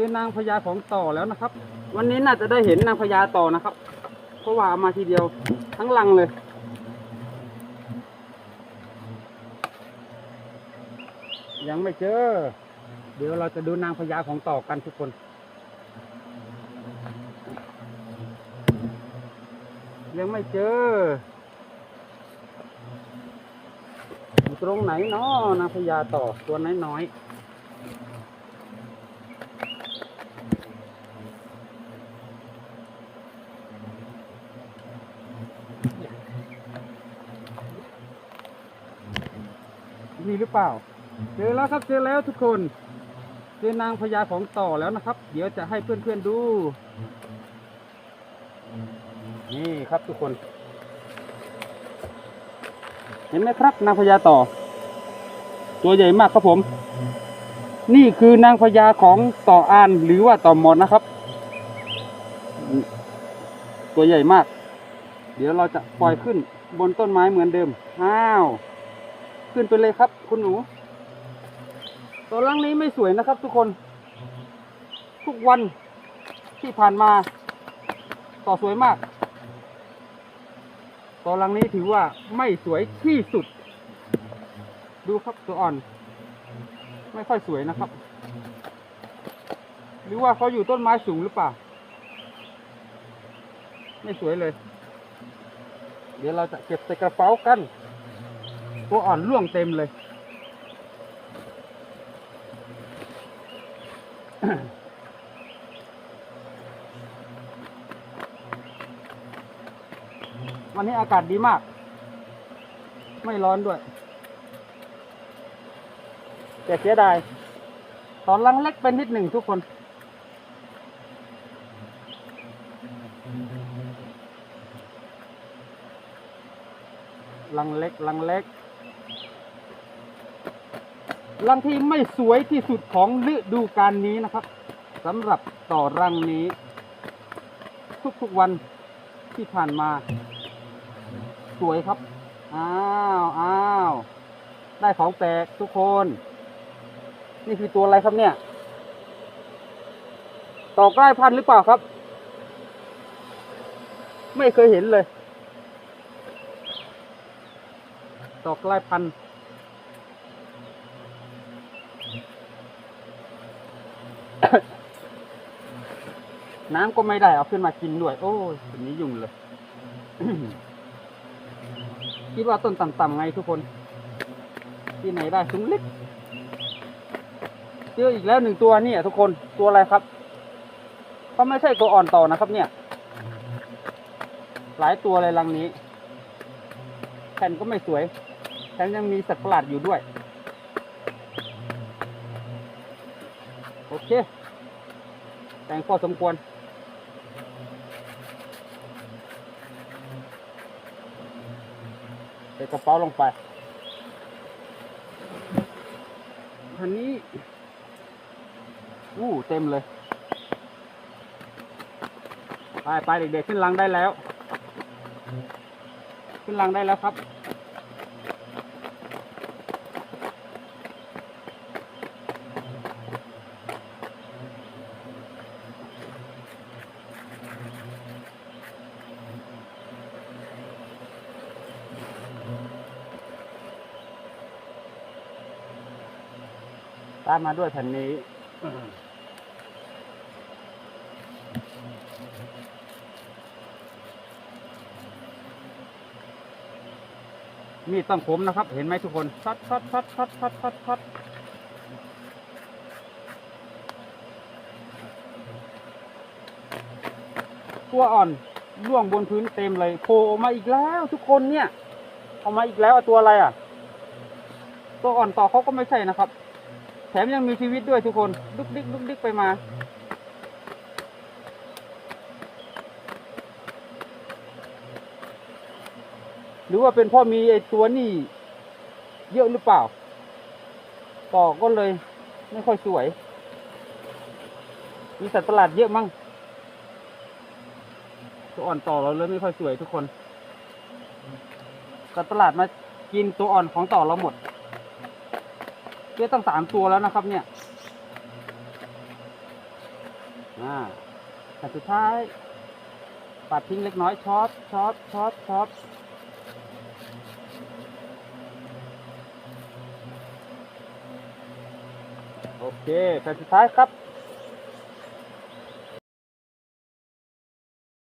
คือนางพญาของต่อแล้วนะครับ วันนี้น่าจะได้เห็นนางพญาต่อนะครับ เพราะว่าเอามาทีเดียวทั้งลังเลยยังไม่เจอ เดี๋ยวเราจะดูนางพญาของต่อกันทุกคน ยังไม่เจออยู่ตรงไหนเนาะนางพญาต่อตัวน้อยๆ มีหรือเปล่า เจอแล้วครับเจอแล้วทุกคนเจอนางพญาของต่อแล้วนะครับ เดี๋ยวจะให้เพื่อนๆดู นี่ครับทุกคน เห็นไหมครับนางพญาต่อ ตัวใหญ่มากครับผม นี่คือนางพญาของต่ออานหรือว่าต่อมอนนะครับ ตัวใหญ่มาก เดี๋ยวเราจะปล่อยขึ้นบนต้นไม้เหมือนเดิม อ้าว ขึ้นไปเลยครับ คุณหนู ตัวลังนี้ไม่สวยนะครับ ทุกคน ทุกวันที่ผ่านมา ต่อสวยมาก ตัวลังนี้ถือว่าไม่สวยที่สุด ดูครับตัวอ่อน ไม่ค่อยสวยนะครับ หรือว่าเขาอยู่ต้นไม้สูงหรือเปล่า ไม่สวยเลย เดี๋ยวเราจะเก็บใส่กระเป๋ากัน ตัวอ่อนร่วงเต็มเลย วันนี้อากาศดีมาก ไม่ร้อนด้วยแต่เสียดาย ตอนลังเล็กเป็นนิดหนึ่งทุกคน ลังเล็กลังเล็กลังที่ไม่สวยที่สุดของฤดูกาลนี้นะครับสำหรับต่อรังนี้ ทุกๆวันที่ผ่านมา สวยครับ อ้าวอ้าวได้ของแปลกทุกคน นี่คือตัวอะไรครับเนี่ยต่อใกล้พันธุ์หรือเปล่าครับ ไม่เคยเห็นเลย ต่อใกล้พันธุ์น้ำก็ไม่ได้เอาขึ้นมากินด้วย โอ้ยทีนี้ยุ่งเลยคิดว่าต้นต่ำๆไงทุกคน ที่ไหนได้สูงเล็กเจออีกแล้วหนึ่งตัวนี่ทุกคนตัวอะไรครับก็ไม่ใช่ตัวอ่อนต่อนะครับเนี่ย หลายตัวเลยรังนี้แผ่นก็ไม่สวย แถมยังมีสัตว์ประหลาดอยู่ด้วย โอเค แต่งพอสมควร ใส่กระเป๋าลงไปอันนี้อู้เต็มเลย ไปไปเด็กๆขึ้นลังได้แล้ว ขึ้นลังได้แล้วครับ ตามมาด้วยแผ่นนี้มีดต้องคมนะครับ เห็นไหมทุกคนชัดชัดชัดชัดชัดชัดชัดตัวอ่อนร่วงบนพื้นเต็มเลยโผล่ออกมาอีกแล้วทุกคนเนี่ยออกมาอีกแล้วตัวอะไรอะ ตัวอ่อนต่อเขาก็ไม่ใช่นะครับ แถมยังมีชีวิตด้วยทุกคนดุกดิกดุกดิกไปมาหรือว่าเป็นพ่อมีไอ้ตัวนี่เยอะหรือเปล่าต่อก็เลยไม่ค่อยสวย มีสัตว์ประหลาดเยอะมั้งตัวอ่อนต่อเราเลยไม่ค่อยสวยทุกคนสัตว์ประหลาดมากินตัวอ่อนของต่อเราหมด เยอตั้งสามตัวแล้วนะครับ เนี่ยอ่าแต่สุดท้ายปัดทิ้งเล็กน้อยช็อตช็อตช็อตช็อตโอเคแต่สุดท้ายครับ